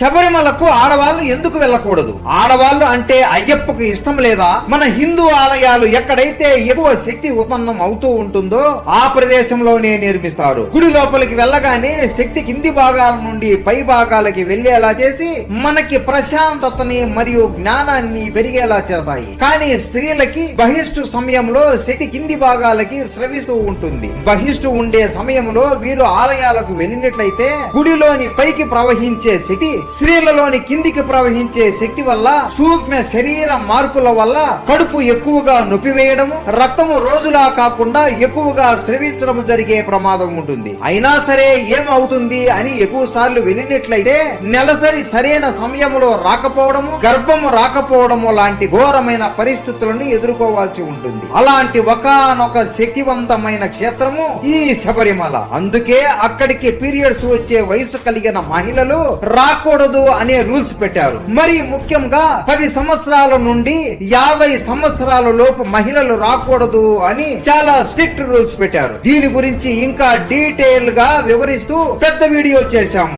శబరిమలకు ఆడవాళ్ళు ఎందుకు వెళ్ళకూడదు? ఆడవాళ్ళు అంటే అయ్యప్పకు ఇష్టం లేదా? మన హిందూ ఆలయాలు ఎక్కడైతే ఎక్కువ శక్తి ఉత్పన్నం అవుతూ ఉంటుందో ఆ ప్రదేశంలోనే నిర్మిస్తారు. గుడి లోపలికి వెళ్ళగానే శక్తి కింది భాగాల నుండి పై భాగాలకి వెళ్ళేలా చేసి మనకి ప్రశాంతతని మరియు జ్ఞానాన్ని పెరిగేలా చేస్తాయి. కానీ స్త్రీలకి బహిష్టు సమయంలో శక్తి కింది భాగాలకి స్రవిస్తూ ఉంటుంది. బహిష్టు ఉండే సమయంలో వీరు ఆలయాలకు వెళ్ళినట్లయితే గుడిలోని పైకి ప్రవహించే శక్తి స్త్రీలలోని కిందికి ప్రవహించే శక్తి వల్ల సూక్ష్మ శరీర మార్పుల వల్ల కడుపు ఎక్కువగా నొప్పివేయడము రక్తము రోజులా కాకుండా ఎక్కువగా స్రవించడం జరిగే ప్రమాదం ఉంటుంది. అయినా సరే ఏమవుతుంది అని ఎక్కువ సార్లు వెళ్ళినట్లయితే నెలసరి సరైన సమయంలో రాకపోవడము గర్భము రాకపోవడము లాంటి ఘోరమైన పరిస్థితులను ఎదుర్కోవాల్సి ఉంటుంది. అలాంటి ఒకనొక శక్తివంతమైన క్షేత్రము ఈ శబరిమల. అందుకే అక్కడికి పీరియడ్స్ వచ్చే వయసు కలిగిన మహిళలు రాకూడదు అనే రూల్స్ పెట్టారు. మరి ముఖ్యంగా పది సంవత్సరాల నుండి యాభై సంవత్సరాల లోపు మహిళలు రాకూడదు అని చాలా స్ట్రిక్ట్ రూల్స్ పెట్టారు. దీని గురించి ఇంకా డీటెయిల్గా వివరిస్తూ పెద్ద వీడియో చేశాం.